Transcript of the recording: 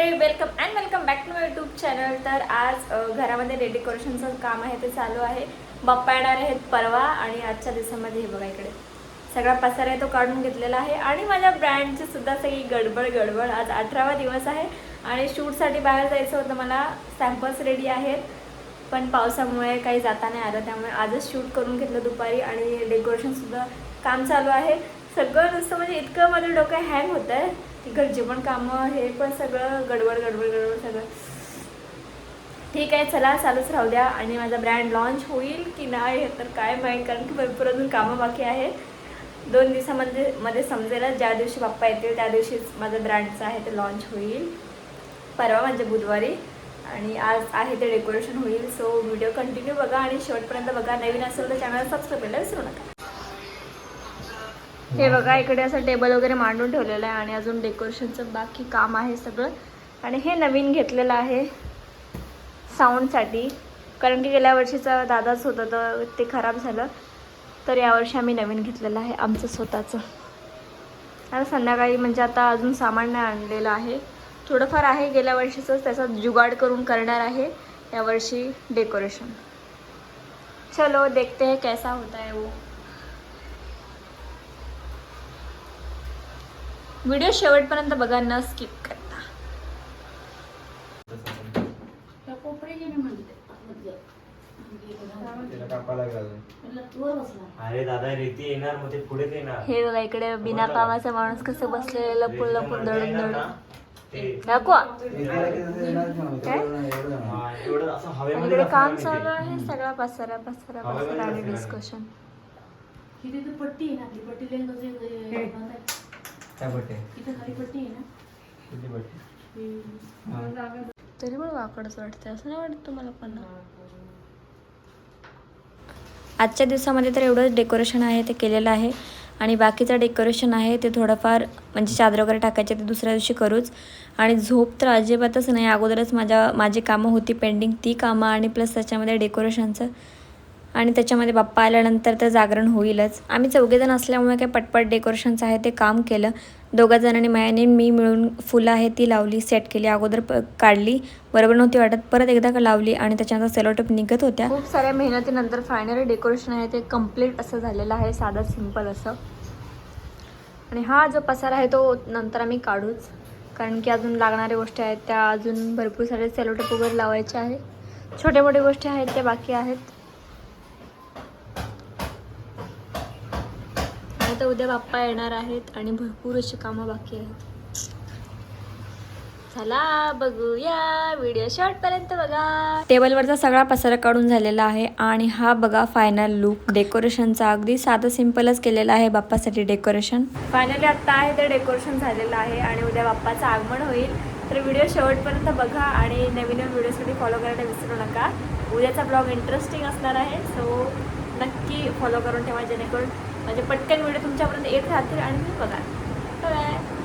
मंडळी welcome and welcome back to my YouTube channel तर आज घरामध्ये घरामध्ये डेकोरेशनचं काम आहे ते चालू आहे. बाप्पा येणार आहेत परवा आणि आजच्या दिवसामध्ये हे बघा इकडे. सगळा पसारा आहे तो काढून घेतलेला आहे आणि माझ्या ब्रँडची सुद्धा सगळी गडबड गडबड. आज अठरावा दिवस आहे आणि शूटसाठी बाहेर जायचं होतं मला सॅम्पल्स रेडी आहेत. पण पावसामुळे काही जाता नाही आलं त्यामुळे आजच शूट करून घेतलं दुपारी आणि डेकोरेशनसुद्धा काम चालू आहे. सगळं नुसतं म्हणजे इतकं माझं डोकं हँग होतं आहे घरचे पण कामं हे पण सगळं गडबड गडबड गडबड सगळं. ठीक आहे चला चालूच राहू द्या. आणि माझा ब्रँड लॉन्च होईल की नाही हे तर काय माहीत कारण की भरपूर अजून कामं बाकी आहेत. दोन दिवसामध्ये मध्ये समजेल ज्या दिवशी बाप्पा येतील त्या दिवशीच माझं ब्रँडचं आहे ते लॉन्च होईल. परवा म्हणजे बुधवारी. आणि आज आहे ते डेकोरेशन होईल. सो व्हिडिओ कंटिन्यू बघा आणि शेवटपर्यंत बघा. नवीन असेल तर चॅनल सबस्क्राईब करायला विसरू नका. हे बघा इकडे असं टेबल वगैरे मांडून ठेवलेलं आहे आणि अजून डेकोरेशनचं बाकी काम आहे सगळं. आणि हे नवीन घेतलेलं आहे साऊंडसाठी कारण की गेल्या वर्षीचा दादाच होतं तर ते खराब झालं. तर यावर्षी आम्ही नवीन घेतलेलं आहे आमचं स्वतःचं. आता संध्याकाळी म्हणजे आता अजून सामान नाही आणलेलं आहे. थोडंफार आहे गेल्या वर्षीचंच त्याचा जुगाड करून करणार आहे यावर्षी डेकोरेशन चलो देखते हैं कैसा होता है वो. व्हिडिओ शेवटपर्यंत बघा न स्किप करता. अरे दादा रेती येणार मग ते पुढे येणार. हे बघा इकडे बिना कामाचा माणूस कसं बसलेलं लपून लपून दडून येणार दडून ना, ते नको. हा, इकडे काम चालू आहे सगळा पसारा पसारा पसारा आणि. डिस्कशन ही तिथे पट्टी आहे ना पट्टी लेंग काय किती? हा. तरी पण वाकडच वाटतं असं नाही वाटत तुम्हाला पण आजच्या दिवसामध्ये तर एवढंच डेकोरेशन आहे ते केलेलं आहे. आणि बाकीचं डेकोरेशन आहे ते थोडंफार म्हणजे चादर वगैरे टाकायचे ते दुसऱ्या दिवशी करूच. आणि झोप तर अजिबातच नाही. अगोदरच माझ्या माझी कामं होती पेंडिंग ती कामं आणि प्लस त्याच्यामध्ये डेकोरेशनचं आणि त्याच्यामध्ये बाप्पा आल्यानंतर तर जागरण होईलच. आम्ही चौघेजण असल्यामुळे काय पटपट डेकोरेशनचं आहे ते काम केलं. दोघा जणांनी मायाने मी मिळून फुलं आहे ती लावली सेट केली अगोदर प काढली. बरोबर नव्हती वाटत परत एकदा का लावली आणि त्याच्यानंतर सेलोटप निघत होत्या. खूप साऱ्या मेहनतीनंतर फायनली डेकोरेशन आहे ते कंप्लीट असं झालेलं आहे साधं सिंपल असं. आणि हा जो पसारा आहे तो नंतर आम्ही काढूच. कारण की अजून लागणाऱ्या गोष्टी आहेत त्या अजून भरपूर सारे सेलोटप वगैरे लावायचे आहे. छोट्या मोठ्या गोष्टी आहेत त्या बाकी आहेत. आता उद्या बाप्पा येणार आहेत आणि भरपूर अशी कामं बाकी आहेत. चला बघूया. व्हिडिओ शॉर्टपर्यंत बघा. टेबलवरचा सगळा पसारा काढून झालेला आहे आणि हा बघा फायनल लुक डेकोरेशनचा अगदी साधं सिम्पलच केलेला आहे बाप्पासाठी डेकोरेशन फायनली आत्ता आहे ते डेकोरेशन झालेलं आहे आणि उद्या बाप्पाचं आगमन होईल. तर व्हिडिओ शेवटपर्यंत बघा आणि नवीन व्हिडिओसाठी फॉलो करायला विसरू नका. उद्याचा ब्लॉग इंटरेस्टिंग असणार आहे सो नक्की फॉलो करून ठेवा जेणेकरून म्हणजे पटकन व्हिडिओ तुमच्यापर्यंत येत राहतील आणि मी बघा बाय